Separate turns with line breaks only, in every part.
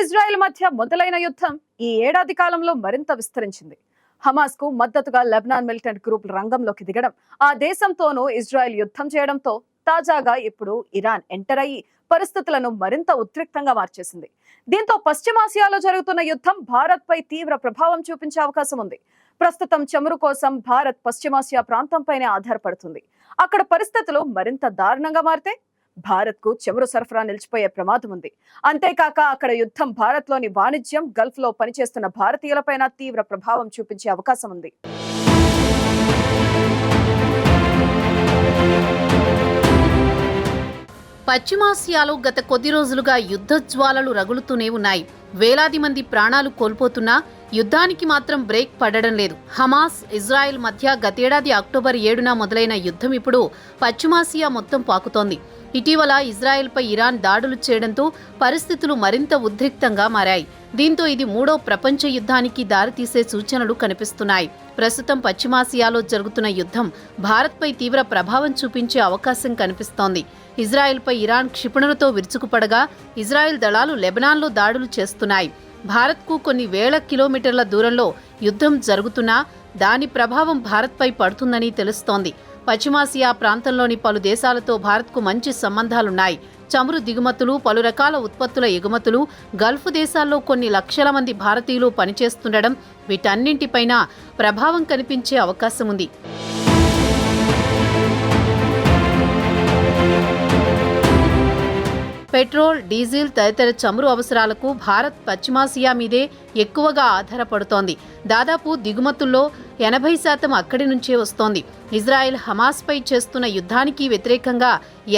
Israel మధ్య మొదలైన యుద్ధం ఈ ఏడాది కాలంలో మరింత విస్తరించింది. హమాస్కు మద్దతుగా లెబనాన్ మిలిటెంట్ గ్రూప్ రంగంలోకి దిగడం ఆ దేశంతోనూ ఇజ్రాయెల్ యుద్ధం చేయడంతో తాజాగా ఇప్పుడు ఇరాన్ ఎంటర్ అయ్యి పరిస్థితులను మరింత ఉద్రిక్తంగా మార్చేసింది. దీంతో పశ్చిమాసియాలో జరుగుతున్న యుద్ధం భారత్ పై తీవ్ర ప్రభావం చూపించే అవకాశం ఉంది. ప్రస్తుతం చమురు కోసం భారత్ పశ్చిమాసియా ప్రాంతంపైనే ఆధారపడుతుంది. అక్కడ పరిస్థితులు మరింత దారుణంగా మారితే భారత్కు చమురు సరఫరా నిలిచిపోయే ప్రమాదం ఉంది. అంతేకాక అక్కడ యుద్ధం భారత్లోని వాణిజ్యం గల్ఫ్లో పనిచేస్తున్న భారతీయులపైన తీవ్ర ప్రభావం చూపించే అవకాశం ఉంది.
పశ్చిమాసియాలో గత కొద్ది రోజులుగా యుద్ధ జ్వాలలు రగులుతూనే ఉన్నాయి. వేలాది మంది ప్రాణాలు కోల్పోతున్నా యుద్ధానికి మాత్రం బ్రేక్ పడడం లేదు. హమాస్ ఇజ్రాయెల్ మధ్య గతేడాది అక్టోబర్ ఏడున మొదలైన యుద్ధం ఇప్పుడు పశ్చిమాసియా మొత్తం పాకుతోంది. ఇటీవల ఇజ్రాయెల్పై ఇరాన్ దాడులు చేయడంతో పరిస్థితులు మరింత ఉద్రిక్తంగా మారాయి. దీంతో ఇది మూడో ప్రపంచ యుద్ధానికి దారితీసే సూచనలు కనిపిస్తున్నాయి. ప్రస్తుతం పశ్చిమాసియాలో జరుగుతున్న యుద్ధం భారత్పై తీవ్ర ప్రభావం చూపించే అవకాశం కనిపిస్తోంది. ఇజ్రాయెల్పై ఇరాన్ క్షిపణులతో విరుచుకుపడగా ఇజ్రాయెల్ దళాలు లెబనాన్లో దాడులు చేస్తున్నాయి. భారత్కు కొన్ని వేల కిలోమీటర్ల దూరంలో యుద్ధం జరుగుతున్నా దాని ప్రభావం భారత్పై పడుతుందని తెలుస్తోంది. పశ్చిమాసియా ప్రాంతంలోని పలు దేశాలతో భారత్కు మంచి సంబంధాలున్నాయి. చమురు దిగుమతులు పలు రకాల ఉత్పత్తుల ఎగుమతులు గల్ఫ్ దేశాల్లో కొన్ని లక్షల మంది భారతీయులు పనిచేస్తుండడం వీటన్నింటిపైన ప్రభావం కనిపించే అవకాశం ఉంది. పెట్రోల్ డీజిల్ తదితర చమురు అవసరాలకు భారత్ పశ్చిమాసియా మీదే ఎక్కువగా ఆధారపడుతోంది. దాదాపు దిగుమతుల్లో ఎనభై శాతం అక్కడి నుంచే వస్తోంది. ఇజ్రాయెల్ హమాస్పై చేస్తున్న యుద్ధానికి వ్యతిరేకంగా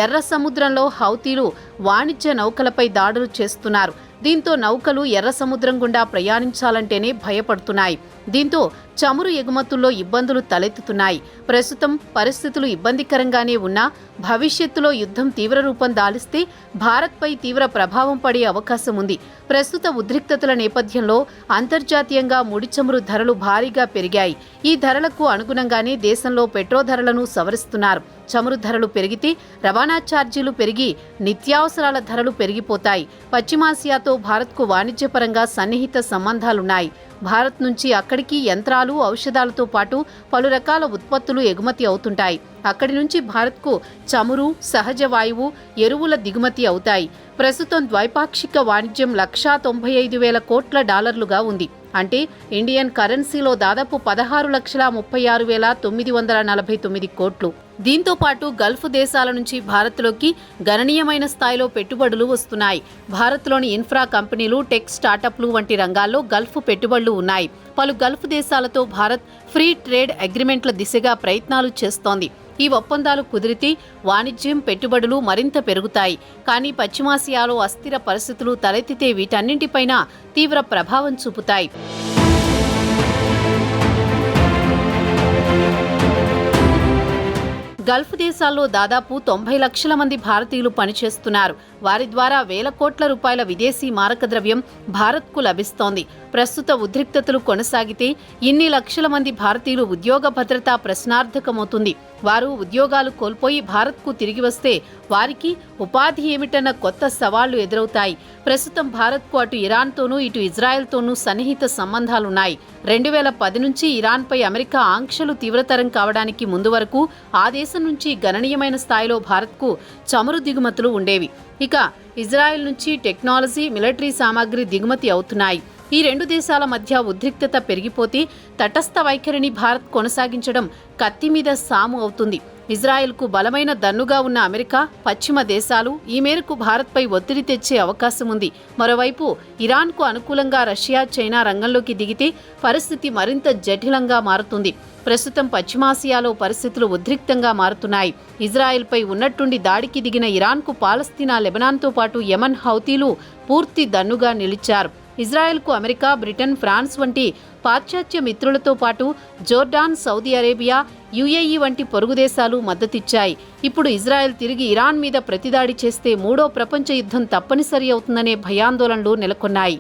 ఎర్ర సముద్రంలో హౌతీలు వాణిజ్య నౌకలపై దాడులు చేస్తున్నారు. దీంతో నౌకలు ఎర్ర సముద్రం గుండా ప్రయాణించాలంటేనే భయపడుతున్నాయి. దీంతో చమురు ఎగుమతుల్లో ఇబ్బందులు తలెత్తుతున్నాయి. ప్రస్తుతం పరిస్థితులు ఇబ్బందికరంగానే ఉన్నా భవిష్యత్తులో యుద్ధం తీవ్ర రూపం దాలిస్తే భారత్పై తీవ్ర ప్రభావం పడే అవకాశం ఉంది. ప్రస్తుత ఉద్రిక్తతల నేపథ్యంలో అంతర్జాతీయంగా ముడి చమురు ధరలు భారీగా పెరిగాయి. ఈ ధరలకు అనుగుణంగానే దేశంలో పెట్రో ధరలను సవరిస్తున్నారు. చమురు ధరలు పెరిగితే రవాణా ఛార్జీలు పెరిగి నిత్యావసరాల ధరలు పెరిగిపోతాయి. పశ్చిమాసియాతో భారత్కు వాణిజ్యపరంగా సన్నిహిత సంబంధాలున్నాయి. భారత్ నుంచి అక్కడికి యంత్రాలు ఔషధాలతో పాటు పలు రకాల ఉత్పత్తులు ఎగుమతి అవుతుంటాయి. అక్కడి నుంచి భారత్కు చమురు సహజ వాయువు ఎరువుల దిగుమతి అవుతాయి. ప్రస్తుతం ద్వైపాక్షిక వాణిజ్యం లక్షా తొంభై ఐదు వేల కోట్ల డాలర్లుగా ఉంది. అంటే ఇండియన్ కరెన్సీలో దాదాపు పదహారు లక్షల ముప్పై ఆరు వేల తొమ్మిది వందల నలభై తొమ్మిది కోట్లు. దీంతో పాటు గల్ఫ్ దేశాల నుంచి భారత్లోకి గణనీయమైన స్థాయిలో పెట్టుబడులు వస్తున్నాయి. భారత్లోని ఇన్ఫ్రా కంపెనీలు టెక్ స్టార్టప్లు వంటి రంగాల్లో గల్ఫ్ పెట్టుబడులు ఉన్నాయి. పలు గల్ఫ్ దేశాలతో భారత్ ఫ్రీ ట్రేడ్ అగ్రిమెంట్ల దిశగా ప్రయత్నాలు చేస్తోంది. ఈ ఒప్పందాలు కుదిరితే వాణిజ్యం పెట్టుబడులు మరింత పెరుగుతాయి. కానీ పశ్చిమాసియాలో అస్థిర పరిస్థితులు తలెత్తితే వీటన్నింటిపైన తీవ్ర ప్రభావం చూపుతాయి. గల్ఫ్ దేశాల్లో దాదాపు తొంభై లక్షల మంది భారతీయులు పనిచేస్తున్నారు. వారి ద్వారా వేల కోట్ల రూపాయల విదేశీ మారక ద్రవ్యం భారత్కు లభిస్తోంది. ప్రస్తుత ఉద్రిక్తతలు కొనసాగితే ఇన్ని లక్షల మంది భారతీయులు ఉద్యోగ భద్రత ప్రశ్నార్థకమవుతుంది. వారు ఉద్యోగాలు కోల్పోయి భారత్కు తిరిగి వస్తే వారికి ఉపాధి ఏమిటన్న కొత్త సవాళ్ళు ఎదురవుతాయి. ప్రస్తుతం భారత్కు అటు ఇరాన్తోనూ ఇటు ఇజ్రాయెల్తోనూ సన్నిహిత సంబంధాలున్నాయి. రెండు వేల పది నుంచి ఇరాన్పై అమెరికా ఆంక్షలు తీవ్రతరం కావడానికి ముందు వరకు ఆ దేశం నుంచి గణనీయమైన స్థాయిలో భారత్కు చమురు దిగుమతులు ఉండేవి. ఇక ఇజ్రాయెల్ నుంచి టెక్నాలజీ మిలిటరీ సామాగ్రి దిగుమతి అవుతున్నాయి. ఈ రెండు దేశాల మధ్య ఉద్రిక్తత పెరిగిపోతే తటస్థ వైఖరిని భారత్ కొనసాగించడం కత్తి మీద సాము అవుతుంది. ఇజ్రాయెల్కు బలమైన దన్నుగా ఉన్న అమెరికా పశ్చిమ దేశాలు ఈ మేరకు భారత్పై ఒత్తిడి తెచ్చే అవకాశం ఉంది. మరోవైపు ఇరాన్కు అనుకూలంగా రష్యా చైనా రంగంలోకి దిగితే పరిస్థితి మరింత జటిలంగా మారుతుంది. ప్రస్తుతం పశ్చిమాసియాలో పరిస్థితులు ఉద్రిక్తంగా మారుతున్నాయి. ఇజ్రాయెల్పై ఉన్నట్టుండి దాడికి దిగిన ఇరాన్కు పాలస్తీనా లెబనాన్తో పాటు యమన్ హౌతీలు పూర్తి దన్నుగా నిలిచారు. ఇజ్రాయెల్కు అమెరికా బ్రిటన్ ఫ్రాన్స్ వంటి పాశ్చాత్య మిత్రులతో పాటు జోర్డాన్ సౌదీ అరేబియా యుఏఈ వంటి పొరుగు దేశాలు మద్దతిచ్చాయి. ఇప్పుడు ఇజ్రాయెల్ తిరిగి ఇరాన్ మీద ప్రతిదాడి చేస్తే మూడో ప్రపంచ యుద్ధం తప్పనిసరి అవుతుందనే భయాందోళనలు నెలకొన్నాయి.